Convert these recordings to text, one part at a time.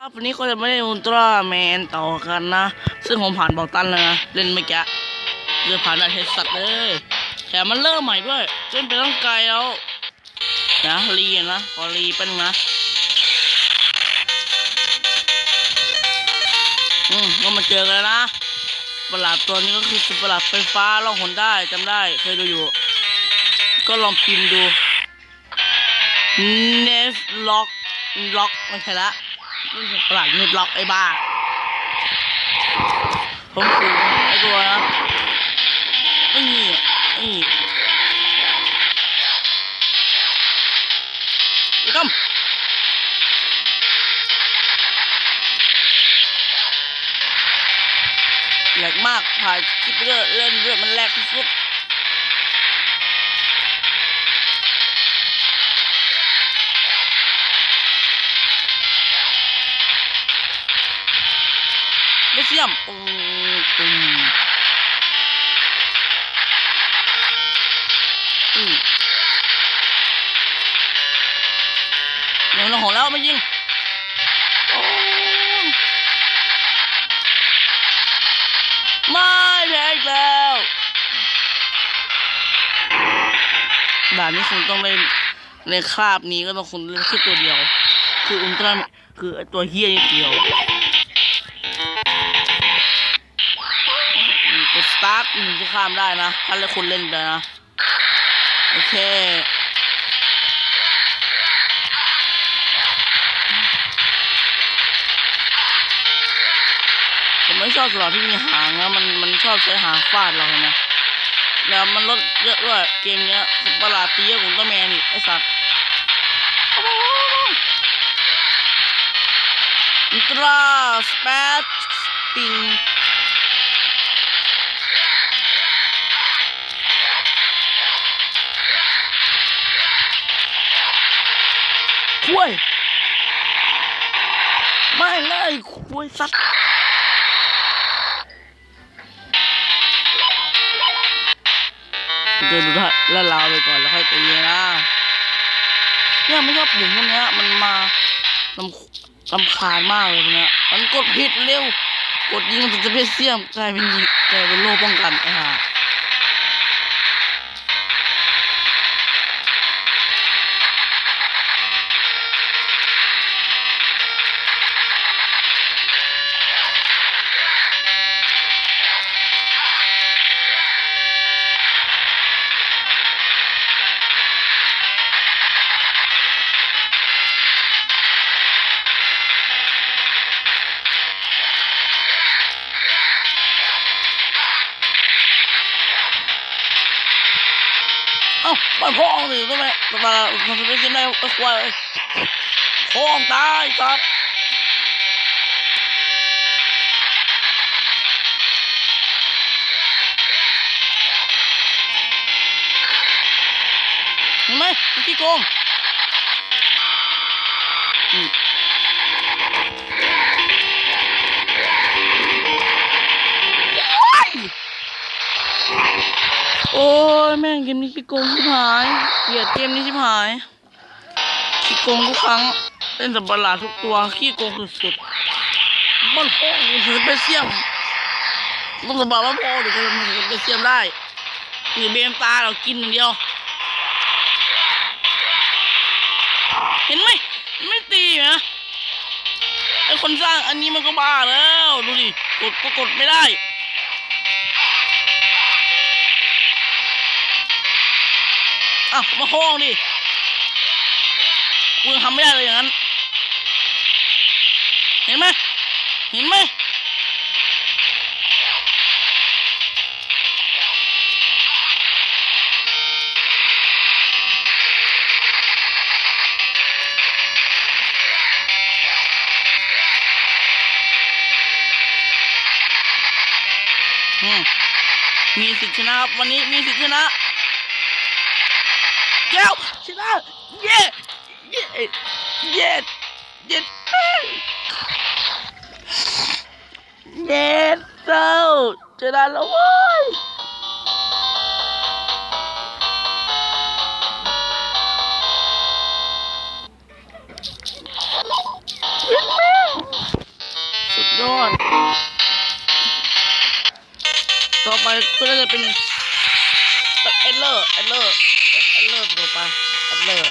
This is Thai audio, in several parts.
ครับวันนี้ก็จะไม่ได้อุลตร้าแมนต่อกันนะ ซึ่งผมผ่านบอกตันแล้วนะเล่นเมื่อกี้เรือผ่านได้เทสสัตว์เลยแถมมันเริ่มใหม่ด้วยเล่นไปตั้งไกลแล้วนะรีนะขอรีเป็นนะอืมก็มาเจอกันนะประหลาดตัวนี้ก็คือสัตว์ประหลาดไฟฟ้าล่องหนได้จำได้เคยดูอยู่ ก็ลองพิมพ์ดูเนสล็อกล็อกไม่ใช่ละ นี่สัตว์ประหลาดเนสล็อกไอ้บ้าผมคือไอ้ตัวนะนี่นี่อีกคำแหลกมากถ่ายคลิปเรื่อเล่นเรื่อยมันแหลกที่สุด ไม่เสี่ยมปุ้งปุ้งอืมเดี๋ยวเราหงแล้วไม่ยิงไม่แพ้อีกแล้วแบบนี้คงต้องเล่นในคราบนี้ก็ต้องคงเล่นแค่ตัวเดียว คืออุลตร้าคือตัวเฮียนิดเดียวาร์ทมึงจะข้ามได้นะถ้าเล่นคนเล่นไปนะ โอเคผมไม่ชอบสลับที่มีหางนะมันมันชอบใช้หางฟาดเราเห็นไหมแล้วมันลดเยอะด้วยเกมเนี้ยสัตว์ประหลาดตีกับอุลตร้าแมนอีกไอสัตว์อุตราสเปซติง สัตว์เดินดูท่าแล้วลาวไปก่อนแล้วค่อยตีนะเนี่ยไม่ชอบปุ่มพวกเนี้ยมันมาลำลำคาญมากเลยพวกเนี้ยมันกดผิดเร็ว กดยิงมันจะเป็นเสี่ยมกลายเป็นยิงกลายเป็นโล่ป้องกันไอ้ห่า อ้าบ้านพ่องสิทำไมทำไมมันไม่ใช่ได้ไอ้ควายพ่องตายสัตว์เห็นไหมขี้โกงอืม โอ้ยแม่งเกมนี้ขี้โกงชิบหายเกลียดเกมนี้ชิบหายขี้โกงทุกครั้งเล่นสัตว์ประหลาดทุกตัวขี้โกงสุดๆมันโค้งมันถึงเป็นเสียมต้องสบายว่าพ่อเดี๋ยวจะมันถึงเป็นเสียมได้หรือเบมตาเรากินอย่างเดียว เห็นไหมไม่ตีนะไอคนสร้างอันนี้มันก็บ้าแล้ว ดูดิกดก็กดไม่ได้ อะมาห้องดิกูยังทำไม่ได้เลยอย่างนั้น เห็นไหมเห็นไหมมมีสิทธิ์ชนะครับ วันนี้มีสิทธิ์ชนะ เดี๋ชนะเย้เย้เย้เย้เย้เจ้าชนะแล้วเว้ยสุดยอด ต่อไปก็จะเป็นตักเอลเลอร์เอลเลอร์ เอดเลอร์ตัวไปเอดเลอร์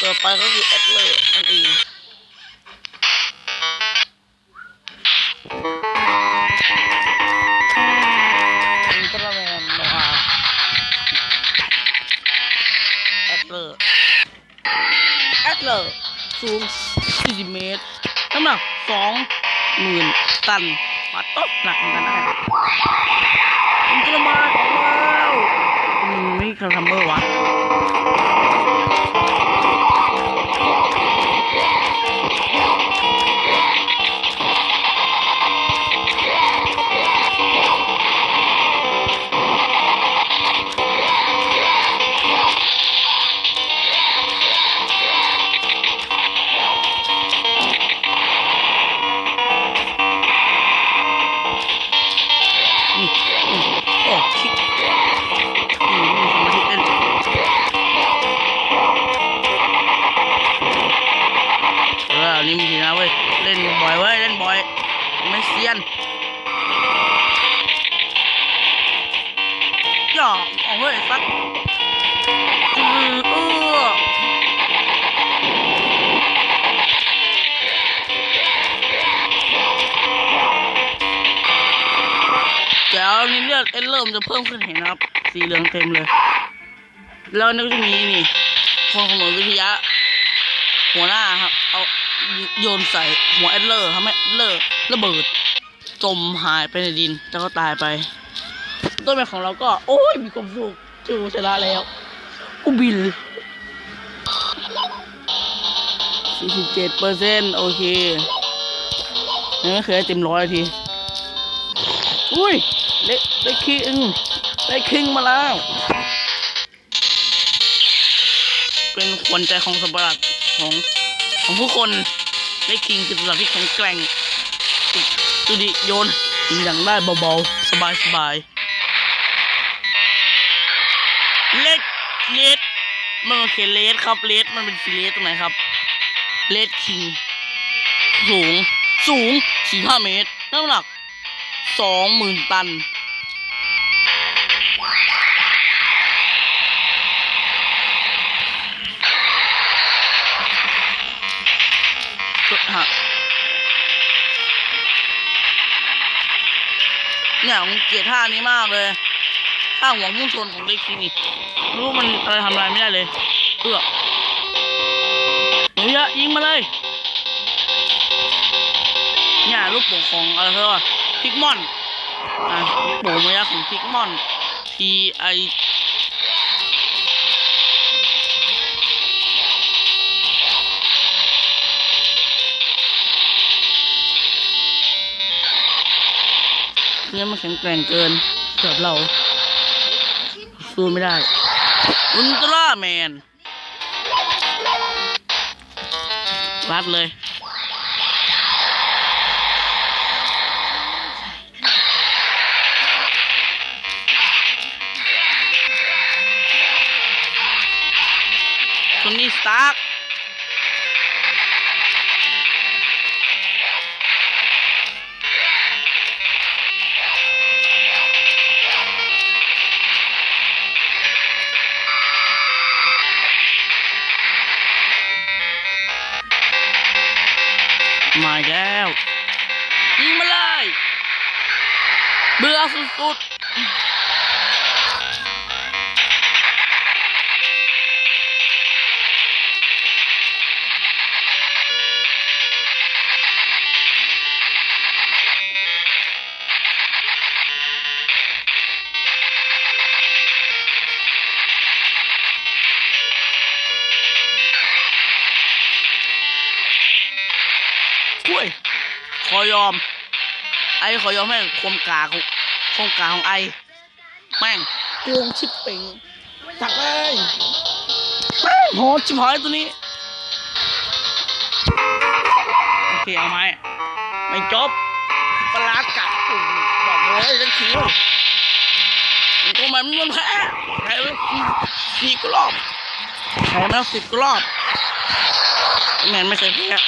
ตัวไปก็คือเอดเลอร์นั่นเองอันนี้ก็ระแมนโนอาเอดเลอร์เอดเลอร์สูง40เมตรน้ำหนัก20,000 ตัน วัดตกหนักเหมือนกันนะมัน จะมาแล้วอืมไม่คาทัมเบอร์วะ เดี๋ยวนี่เลือดเอ็นเริ่มจะเพิ่มขึ้นเห็นครับ สีเหลืองเต็มเลย แล้วนี่ก็จะมีนี่คนของหน่วยวิทยา หัวหน้าครับ เอาโยนใส่หัวแอดเลอร์ทำให้เลอร์ระเบิด จมหายไปในดินแล้วก็ตายไป ต้นไม้ของเราก็ โอ้ยมีความสุขจูชนะแล้วกูบิน47เปอร์เซ็นต์โอเคยังไม่เคยเต็มร้อยที อุ้ยได้ได้คิงได้คิงมาแล้ว เป็นขวัญใจของสัตว์ประหลาดของของผู้คนได้คิงคือสัตว์ที่แข็งแกร่งดูดูดิโยนยิงอย่างได้เบาๆ สบายๆ เล็กเลดมันโอเคเลดครับเลดมันเป็นสีเลดตรงไหนครับเลดคิง สูง สูงสี่ห้าเมตร น้ำหนัก สองหมื่นตันฮะเนี่ยผมเกลียดท่านี้มากเลย ท่าหัวมุ่งชนของเด็กทีนี่รู้มันอะไรทำอะไรไม่ได้เลย เอื้อหนูยะยิงมาเลย เนี่ยลูกโป่งของอะไรเขาว่า พิกมอนอะโป่งมายะของพิกมอน P I เนี่ยมันแข็งแกร่งเกินสำหรับเรา สู้ไม่ได้ อุลตร้าแมนรัดเลย โนี่สตาร์กมาแล้วยิงมาเลยเบื่อสุดๆ อยอม ไอขอยอมให้ความกาของความกาของไอ แม่งโกงชิบเป่งจักเลยแม่งโหดชิบหายตัวนี้ โอเคเอาไหมไม่จบปลาร้ากัดกูบอกเลยฉันคิวมันก็มันมันแพ้แพ้ไปสี่กรอบแพ้มาแล้วสิบกรอบแมนไม่เคยแพ้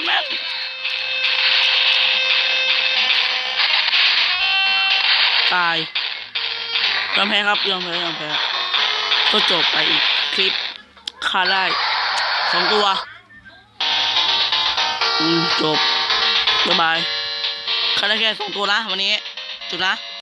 คุณแม่ตายยอมแพ้ครับยอมแพ้ยอมแพ้ก็จบไปอีกคลิปค่าได้สองตัว อืมจบบ๊ายบายค่าได้แค่สองตัวนะวันนี้จุดนะ